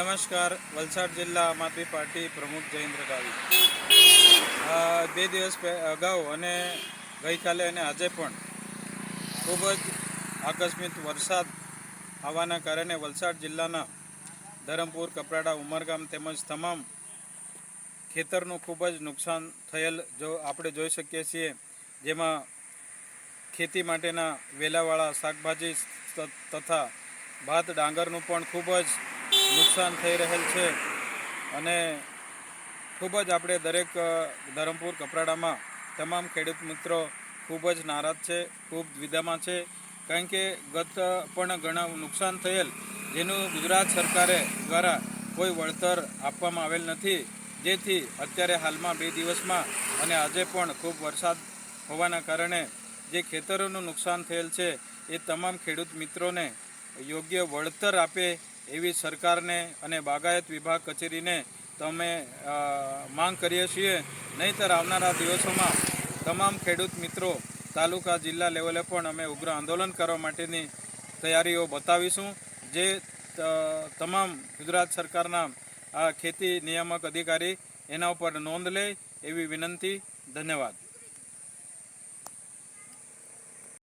નમસ્કાર. વલસાડ જિલ્લા આમ આદમી પાર્ટી પ્રમુખ જયેન્દ્ર ગાવી બે દિવસ અગાઉ અને ગઈકાલે અને આજે પણ ખૂબ જ આકસ્મિક વરસાદ આવવાના કારણે વલસાડ જિલ્લાના ધરમપુર, કપરાડા, ઉમરગામ તેમજ તમામ ખેતરનું ખૂબ જ નુકસાન થયેલ જો આપણે જોઈ શકીએ છીએ, જેમાં ખેતી માટેના વેલાવાળા શાકભાજી તથા ભાત, ડાંગરનું પણ ખૂબ જ નુકસાન થઈ રહેલ છે. અને ખૂબ જ આપણે દરેક ધરમપુર કપરાડામાં તમામ ખેડૂત મિત્રો ખૂબ જ નારાજ છે, ખૂબ દ્વિધામાં છે. કારણ કે ગત પણ ઘણા નુકસાન થયેલ, જેનું ગુજરાત સરકારે દ્વારા કોઈ વળતર આપવામાં આવેલ નથી. જેથી અત્યારે હાલમાં બે દિવસમાં અને આજે પણ ખૂબ વરસાદ હોવાના કારણે જે ખેતરોનું નુકસાન થયેલ છે, એ તમામ ખેડૂત મિત્રોને યોગ્ય વળતર આપે એવી સરકારને અને બાગાયત વિભાગ કચેરીને તમે માંગ કરીએ છીએ. નહીંતર આવનારા દિવસોમાં તમામ ખેડૂત મિત્રો તાલુકા, જિલ્લા લેવલે પણ અમે ઉગ્ર આંદોલન કરવા માટેની તૈયારીઓ બતાવીશું. જે તમામ ગુજરાત સરકારના આ ખેતી નિયામક અધિકારી એના ઉપર નોંધ લે એવી વિનંતી. ધન્યવાદ.